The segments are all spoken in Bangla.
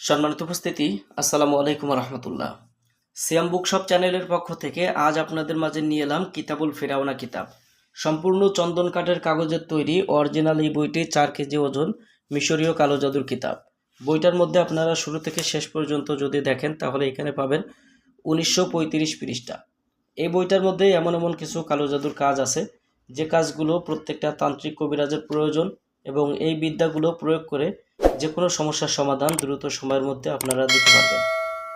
সম্মানিত উপস্থিতি, আসসালামু আলাইকুম রহমতুল্লাহ। সিয়াম বুকশপ চ্যানেলের পক্ষ থেকে আজ আপনাদের মাঝে নিয়ে এলাম কিতাবুল ফেরাওনা কিতাব। সম্পূর্ণ চন্দন কাঠের কাগজের তৈরি, অরিজিনাল এই বইটি চার কেজি ওজন, মিশরীয় কালো জাদুর কিতাব। বইটার মধ্যে আপনারা শুরু থেকে শেষ পর্যন্ত যদি দেখেন, তাহলে এখানে পাবেন উনিশশো পঁয়ত্রিশ পৃষ্ঠা। এই বইটার মধ্যে এমন এমন কিছু কালো জাদুর কাজ আছে, যে কাজগুলো প্রত্যেকটা তান্ত্রিক কবিরাজের প্রয়োজন এবং এই বিদ্যাগুলো প্রয়োগ করে যে কোনো সমস্যার সমাধান দ্রুত সময়ের মধ্যে আপনারা দিতে পারবেন।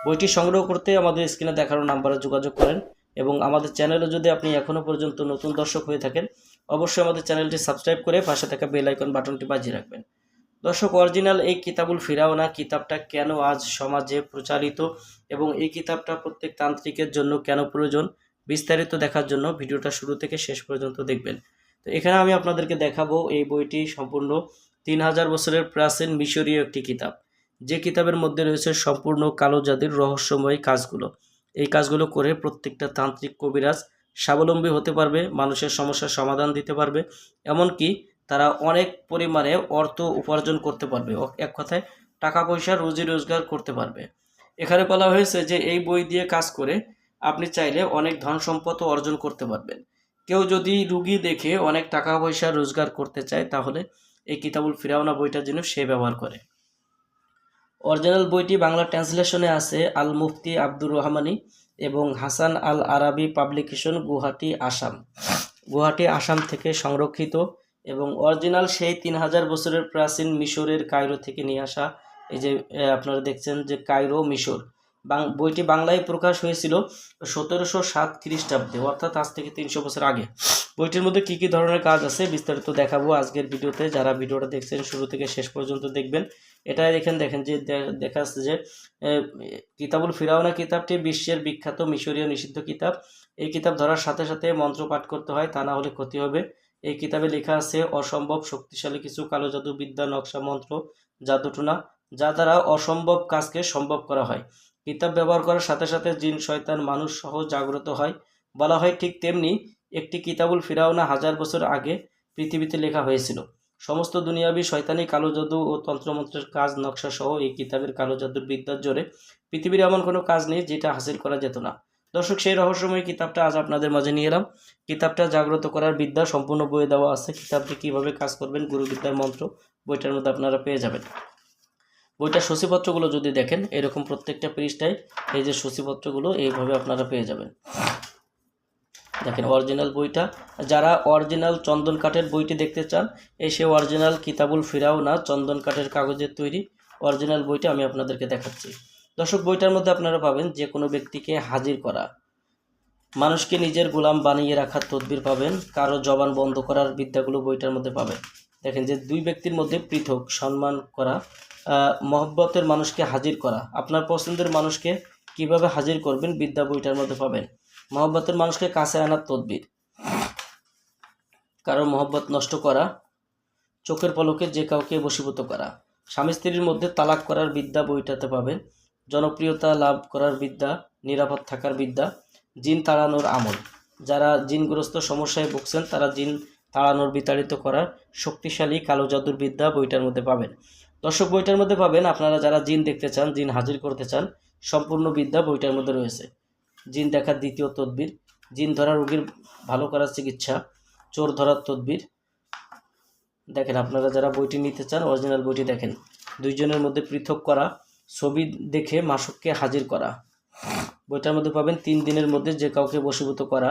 বইটি সংগ্রহ করতে আমাদের স্ক্রিনে দেখানো নাম্বারে যোগাযোগ করেন এবং আমাদের চ্যানেলে যদি আপনি এখনও পর্যন্ত নতুন দর্শক হয়ে থাকেন, অবশ্যই আমাদের চ্যানেলটি সাবস্ক্রাইব করে পাশে থাকা বেল আইকন বাটনটি বাজিয়ে রাখবেন। দর্শক, অরিজিনাল এই কিতাবুল ফিরাওনা কিতাবটা কেন আজ সমাজে প্রচারিত এবং এই কিতাবটা প্রত্যেক তান্ত্রিকের জন্য কেন প্রয়োজন, বিস্তারিত দেখার জন্য ভিডিওটা শুরু থেকে শেষ পর্যন্ত দেখবেন। তো এখানে আমি আপনাদেরকে দেখাবো এই বইটি সম্পূর্ণ তিন হাজার বছরের প্রাচীন মিশরীয় একটি কিতাব। যে কিতাবের মধ্যে রয়েছে সম্পূর্ণ কালো জাতির রহস্যময় কাজগুলো। এই কাজগুলো করে প্রত্যেকটা তান্ত্রিক কবিরাজ স্বাবলম্বী হতে পারবে, মানুষের সমস্যার সমাধান দিতে পারবে, এমনকি তারা অনেক পরিমাণে অর্থ উপার্জন করতে পারবে। এক কথায় টাকা পয়সা রুজি রোজগার করতে পারবে। এখানে বলা হয়েছে যে এই বই দিয়ে কাজ করে আপনি চাইলে অনেক ধন সম্পদও অর্জন করতে পারবেন। কেউ যদি রুগী দেখে অনেক টাকা পয়সা রোজগার করতে চায়, তাহলে এই কিতাবুল ফিরাওনা বইটার জন্য সে ব্যবহার করে। অরিজিনাল বইটি বাংলা ট্রান্সলেশনে আছে আল মুফতি আব্দুর রহমানি এবং হাসান আল আরাবি পাবলিকেশন, গুয়াহাটি, আসাম। গুয়াহাটি, আসাম থেকে সংরক্ষিত এবং অরিজিনাল সেই তিন হাজার বছরের প্রাচীন মিশরের কায়রো থেকে নিয়ে আসা, এই যে আপনারা দেখছেন যে কায়রো মিশর। বইটি বাংলায় প্রকাশ হয়েছিল সতেরোশো সাত খ্রিস্টাব্দে, অর্থাৎ আজ থেকে তিনশো বছর আগে। বইটির মধ্যে কী কী ধরনের কাজ আছে বিস্তারিত দেখাবো আজকের ভিডিওতে। যারা ভিডিওটা দেখছেন, শুরু থেকে শেষ পর্যন্ত দেখবেন। এটাই দেখেন দেখেন যে দেখা যাচ্ছে যে কিতাবুল ফিরাওনা কিতাবটি বিশ্বের বিখ্যাত মিশরীয় নিষিদ্ধ কিতাব। এই কিতাব ধরার সাথে সাথে মন্ত্র পাঠ করতে হয়, তা না হলে ক্ষতি হবে। এই কিতাবে লেখা আছে, অসম্ভব শক্তিশালী কিছু কালো জাদু বিদ্যা নকশা মন্ত্র জাদুটুনা, যা দ্বারা অসম্ভব কাজকে সম্ভব করা হয়। কিতাব ব্যবহার করার সাথে সাথে জিন, শয়তান, মানুষ সহ জাগ্রত হয়। বলা হয় ঠিক তেমনি একটি কিতাবুল ফিরাওনা হাজার বছর আগে পৃথিবীতে লেখা হয়েছিল। সমস্ত দুনিয়াবি শয়তানি কালো জাদু ও তন্ত্রমন্ত্রের কাজ, নকশা সহ এই কিতাবের কালো জাদুর বিদ্যার জোরে পৃথিবীর এমন কোনো কাজ নেই যেটা হাসিল করা যেত না। দর্শক, সেই রহস্যময় কিতাবটা আজ আপনাদের মাঝে নিয়ে এলাম। কিতাবটা জাগ্রত করার বিদ্যা সম্পূর্ণ বইয়ে দেওয়া আছে। কিতাবটি কীভাবে কাজ করবেন, গুরুবিদ্যার মন্ত্র বইটার মধ্যে আপনারা পেয়ে যাবেন। বইটার সূচিপত্রগুলো যদি দেখেন, এরকম প্রত্যেকটা পৃষ্ঠায় এই যে সূচিপত্রগুলো এইভাবে আপনারা পেয়ে যাবেন। দেখেন অরিজিনাল বইটা। যারা অরিজিনাল চন্দন কাঠের বইটি দেখতে চান, এই সে অরিজিনাল কিতাবুল ফিরাও না চন্দন কাঠের কাগজের তৈরি অরিজিনাল বইটা আমি আপনাদেরকে দেখাচ্ছি। দর্শক, বইটার মধ্যে আপনারা পাবেন যে কোনো ব্যক্তিকে হাজির করা। মানুষকে নিজের গোলাম বানিয়ে রাখার তদবির পাবেন, কারও জবান বন্ধ করার বিদ্যাগুলো বইটার মধ্যে পাবেন। দেখেন যে দুই ব্যক্তির মধ্যে পৃথক সম্মান করা মহব্বতের মানুষকে হাজির করা। আপনার পছন্দের মানুষকে কীভাবে হাজির করবেন বিদ্যা বইটার মধ্যে পাবেন। মহব্বতের মানুষকে কাছে আনার তদবির। কারও মহব্বত নষ্ট করা, চোখের পলকে যে কাউকে বশীভূত করা। স্বামী স্ত্রীর মধ্যে তালাক করার বিদ্যা বইটাতে পাবেন। জনপ্রিয়তা লাভ করার বিদ্যা, নিরাপদ থাকার বিদ্যা, জিন তাড়ানোর আমল। যারা জিনগ্রস্ত সমস্যায় ভুগছেন তারা জিন তাড়ানোর বিতাড়িত করার শক্তিশালী কালো জাদুর বিদ্যা বইটার মধ্যে পাবেন। দর্শক, বইটার মধ্যে পাবেন আপনারা যারা জিন দেখতে চান, জিন হাজির করতে চান, সম্পূর্ণ বিদ্যা বইটার মধ্যে রয়েছে। জিন দেখার দ্বিতীয় তদবির, জিন ধরা রোগীর ভালো করার চিকিৎসা, চোর ধরার তদবির। দেখেন, আপনারা যারা বইটি নিতে চান, অরিজিনাল বইটি দেখেন। দুইজনের মধ্যে পৃথক করা, ছবি দেখে মাসুককে হাজির করা। বইটার মধ্যে পাবেন তিন দিনের মধ্যে যে কাউকে বশীভূত করা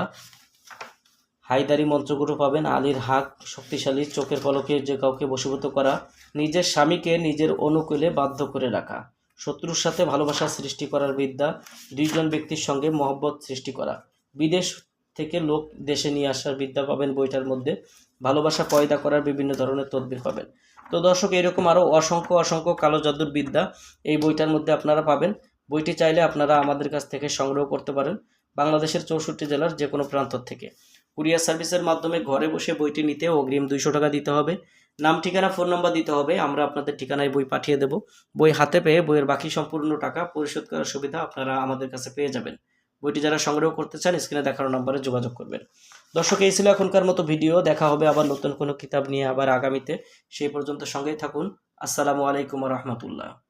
হায়দারি মন্ত্রগুলো পাবেন আলীর হাক, শক্তিশালী, চোখের পলকে যে কাউকে বশীভূত করা, নিজের স্বামীকে নিজের অনুকূলে বাধ্য করে রাখা। শত্রুর সাথে ভালোবাসা সৃষ্টি করার বিদ্যা, দুইজন ব্যক্তির সঙ্গে মহব্বত সৃষ্টি করা। বিদেশ থেকে লোক দেশে নিয়ে আসার বিদ্যা পাবেন বইটার মধ্যে। ভালোবাসা পয়দা করার বিভিন্ন ধরনের তদবির পাবেন। তো দর্শক, এরকম আরও অসংখ্য অসংখ্য কালো জাদুর বিদ্যা এই বইটার মধ্যে আপনারা পাবেন। বইটি চাইলে আপনারা আমাদের কাছ থেকে সংগ্রহ করতে পারেন। বাংলাদেশের চৌষট্টি জেলার যে কোনো প্রান্ত থেকে। কুরিয়ার সার্ভিসের মাধ্যমে ঘরে বসে বইটি নিতে অগ্রিম দুইশো টাকা দিতে হবে। নাম, ঠিকানা, ফোন নম্বর দিতে হবে। আমরা আপনাদের ঠিকানায় বই পাঠিয়ে দেব। বই হাতে পেয়ে বইয়ের বাকি সম্পূর্ণ টাকা পরিশোধ করার সুবিধা আপনারা আমাদের কাছে পেয়ে যাবেন। বইটি যারা সংগ্রহ করতে চান, স্ক্রিনে দেখানো নম্বরে যোগাযোগ করবেন। দর্শক, এই ছিল এখনকার মতো ভিডিও। দেখা হবে আবার নতুন কোনো কিতাব নিয়ে আবার আগামীতে। সেই পর্যন্ত সঙ্গেই থাকুন। আসসালামু আলাইকুম রহমতুল্লাহ।